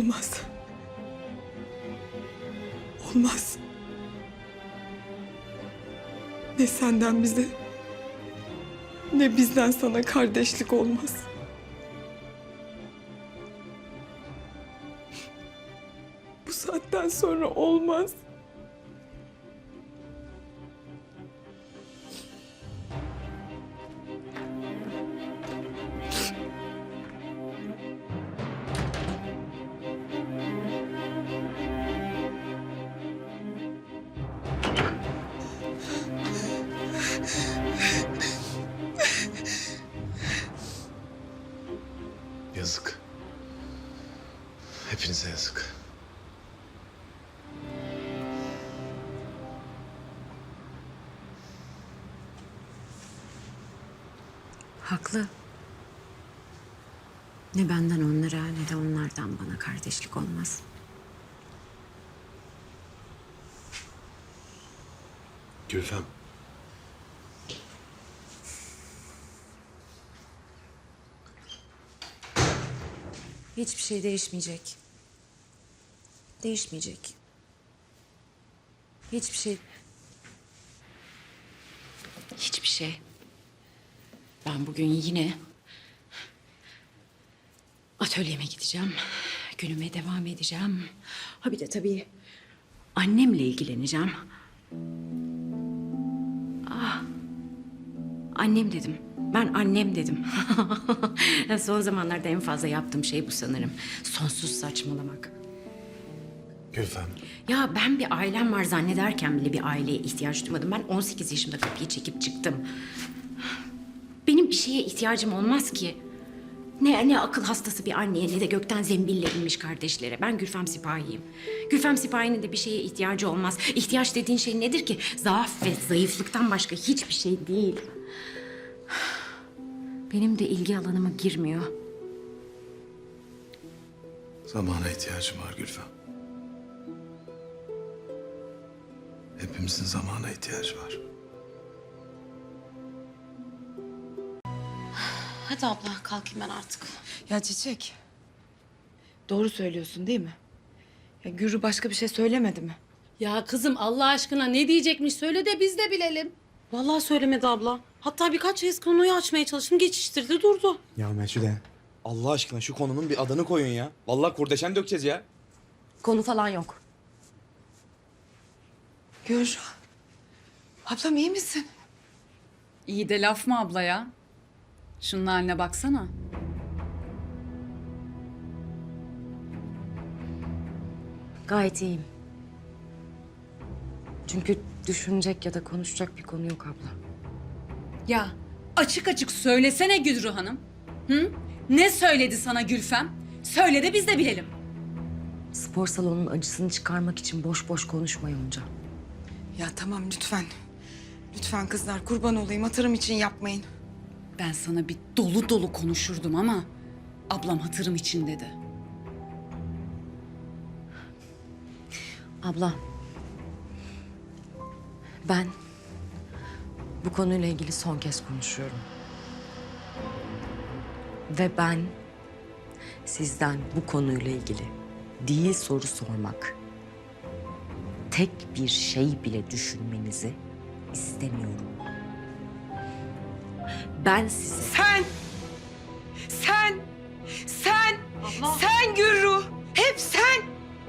Olmaz. Olmaz. Ne senden bize ne bizden sana kardeşlik olmaz. Bu saatten sonra olmaz. Hepinize yazık. Haklı. Ne benden onlara ne de onlardan bana kardeşlik olmaz. Gülfem. Hiçbir şey değişmeyecek. Değişmeyecek. Hiçbir şey. Hiçbir şey. Ben bugün yine atölyeme gideceğim. Günüme devam edeceğim. Ha bir de tabii annemle ilgileneceğim. Ah. Annem dedim. Ben annem dedim. Son zamanlarda en fazla yaptığım şey bu sanırım. Sonsuz saçmalamak. Gülfem. Ya ben bir ailem var zannederken bile bir aileye ihtiyaç duymadım. Ben 18 yaşımda kapıyı çekip çıktım. Benim bir şeye ihtiyacım olmaz ki. Ne, ne akıl hastası bir anneye ne de gökten zembille inmiş kardeşlere. Ben Gülfem Sipahi'yim. Gülfem Sipahi'nin de bir şeye ihtiyacı olmaz. İhtiyaç dediğin şey nedir ki? Zaaf ve zayıflıktan başka hiçbir şey değil. Benim de ilgi alanıma girmiyor. Zamana ihtiyacım var Gülfem. Hepimizin zamana ihtiyacı var. Hadi abla kalkayım ben artık. Ya Çiçek. Doğru söylüyorsun değil mi? Ya Gürü başka bir şey söylemedi mi? Ya kızım Allah aşkına ne diyecekmiş söyle de biz de bilelim. Vallahi söylemedi abla. Hatta birkaç kez konuyu açmaya çalıştım geçiştirdi durdu. Ya Mesude Allah aşkına şu konunun bir adını koyun ya. Vallahi kurdeşen dökeceğiz ya. Konu falan yok. Gürü. Ablam iyi misin? İyi de laf mı abla ya? Şunun haline baksana. Gayet iyiyim. Çünkü düşünecek ya da konuşacak bir konu yok abla. Ya açık açık söylesene Gülru Hanım. Hı? Ne söyledi sana Gülfem? Söyle de biz de bilelim. Spor salonunun acısını çıkarmak için boş boş konuşma Yonca. Ya tamam lütfen. Lütfen kızlar kurban olayım hatırım için yapmayın. Ben sana bir dolu dolu konuşurdum ama ablam hatırım için dedi. Abla. Ben bu konuyla ilgili son kez konuşuyorum. Ve ben sizden bu konuyla ilgili değil soru sormak, tek bir şey bile düşünmenizi istemiyorum. Ben size Sen! Sen! Sen! Sen Gürru! Hep sen!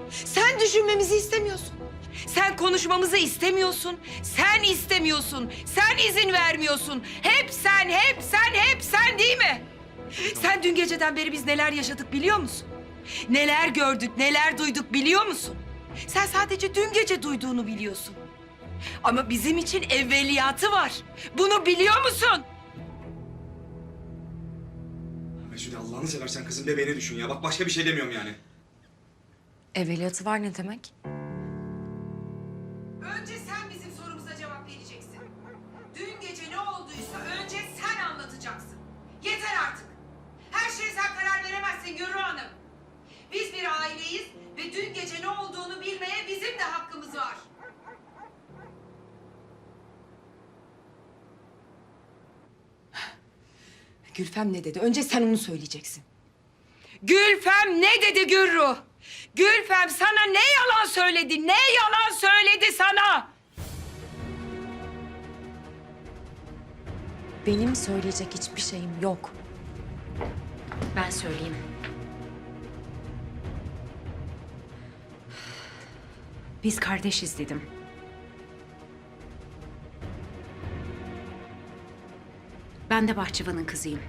Sen düşünmemizi istemiyorsun. Sen konuşmamızı istemiyorsun. Sen istemiyorsun. Sen izin vermiyorsun. Hep sen, hep sen, hep sen değil mi? Sen dün geceden beri biz neler yaşadık biliyor musun? Neler gördük, neler duyduk biliyor musun? Sen sadece dün gece duyduğunu biliyorsun. Ama bizim için evveliyatı var. Bunu biliyor musun? Mesude Allah'ını seversen kızın bebeğini düşün ya. Bak başka bir şey demiyorum yani. evveliyatı var ne demek? Önce sen de hakkımız var. Gülfem ne dedi? Önce sen onu söyleyeceksin. Gülfem ne dedi Gürru? Gülfem sana ne yalan söyledi? Ne yalan söyledi sana? Benim söyleyecek hiçbir şeyim yok. Ben söyleyeyim. Biz kardeşiz dedim. Ben de bahçıvanın kızıyım.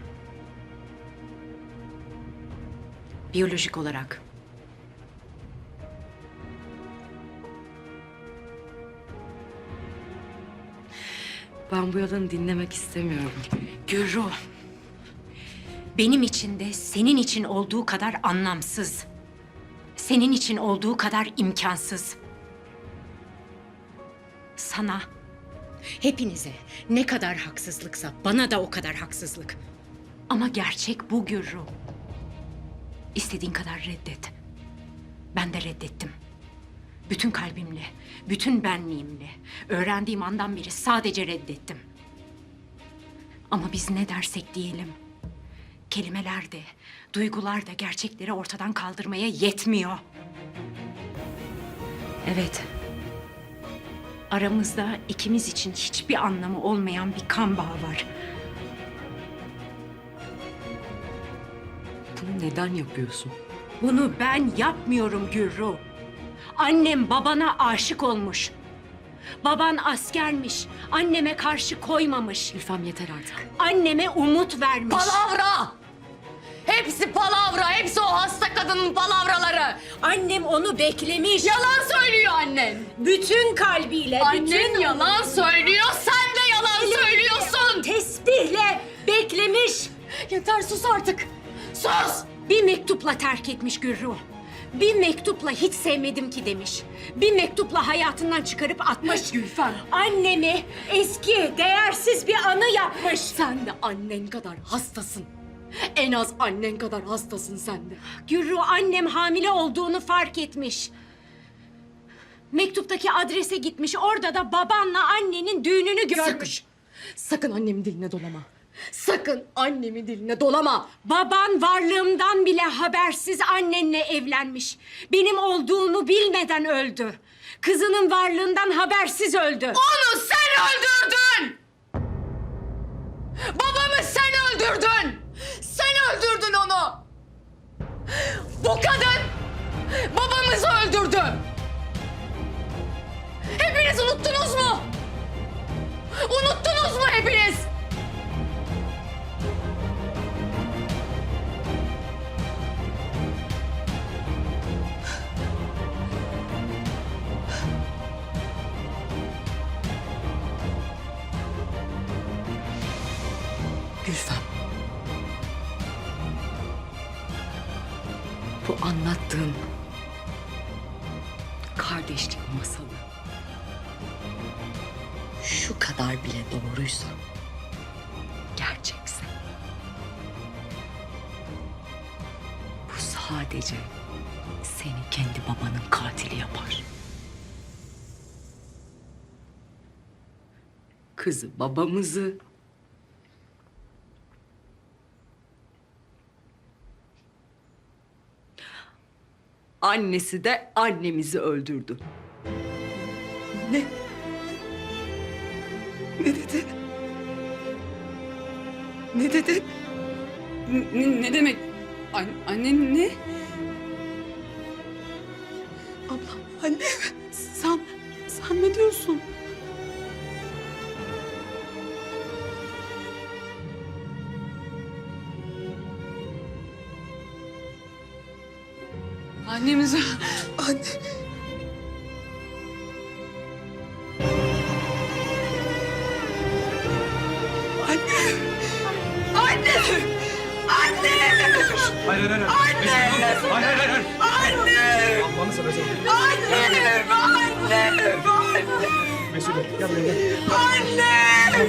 Biyolojik olarak. Ben bu yalanı dinlemek istemiyorum. Gürru. Benim için de senin için olduğu kadar anlamsız. Senin için olduğu kadar imkansız. Sana, hepinize ne kadar haksızlıksa bana da o kadar haksızlık. Ama gerçek bu Gürru. İstediğin kadar reddet. Ben de reddettim. Bütün kalbimle, bütün benliğimle, öğrendiğim andan beri sadece reddettim. Ama biz ne dersek diyelim, kelimeler de, duygular da gerçekleri ortadan kaldırmaya yetmiyor. Evet, aramızda ikimiz için hiçbir anlamı olmayan bir kan bağı var. Bunu neden yapıyorsun? Bunu ben yapmıyorum Gürru. Annem babana aşık olmuş. Baban askermiş. Anneme karşı koymamış. Gülfem yeter artık. Anneme umut vermiş. Palavra! Hepsi palavra, hepsi o hasta kadının palavraları. Annem onu beklemiş. Yalan söylüyor annen. Bütün kalbiyle, Annen bütün yalan söylüyor, sen de yalan söylüyorsun. tesbihle beklemiş. Yeter sus artık. Sus! Bir mektupla terk etmiş Gürru. Bir mektupla hiç sevmedim ki demiş. Bir mektupla hayatından çıkarıp atmış. Gülfem. Annemi eski, değersiz bir anı yapmış. Sen de annen kadar hastasın. En az annen kadar hastasın sen de. Gürru annem hamile olduğunu fark etmiş. Mektuptaki adrese gitmiş. Orada da babanla annenin düğününü görmüş. Sakın annemin diline dolama. Sakın annemin diline dolama. Baban varlığımdan bile habersiz annenle evlenmiş. Benim olduğumu bilmeden öldü. Kızının varlığından habersiz öldü. Onu sen öldürdün! Babamı sen öldürdün! Sen öldürdün onu! Bu kadın babamızı öldürdü! Hepiniz unuttunuz mu? Unuttunuz mu hepiniz? Bu anlattığın kardeşlik masalı şu kadar bile doğruysa gerçekse bu sadece seni kendi babanın katili yapar. Kızı babamızı Annesi de annemizi öldürdü. Ne? Ne dedi? Ne dedi? Ne, ne demek? An, annen ne? Ablam, anne. Sen, sen ne diyorsun? Annemizi... Anne. Anne. Anne. Anne. Hayır hayır hayır. Anne. Hayır hayır hayır. Anne. Allah'ını seversen. Annem. Annem. Annem. Mesude gel buraya gel. Annem.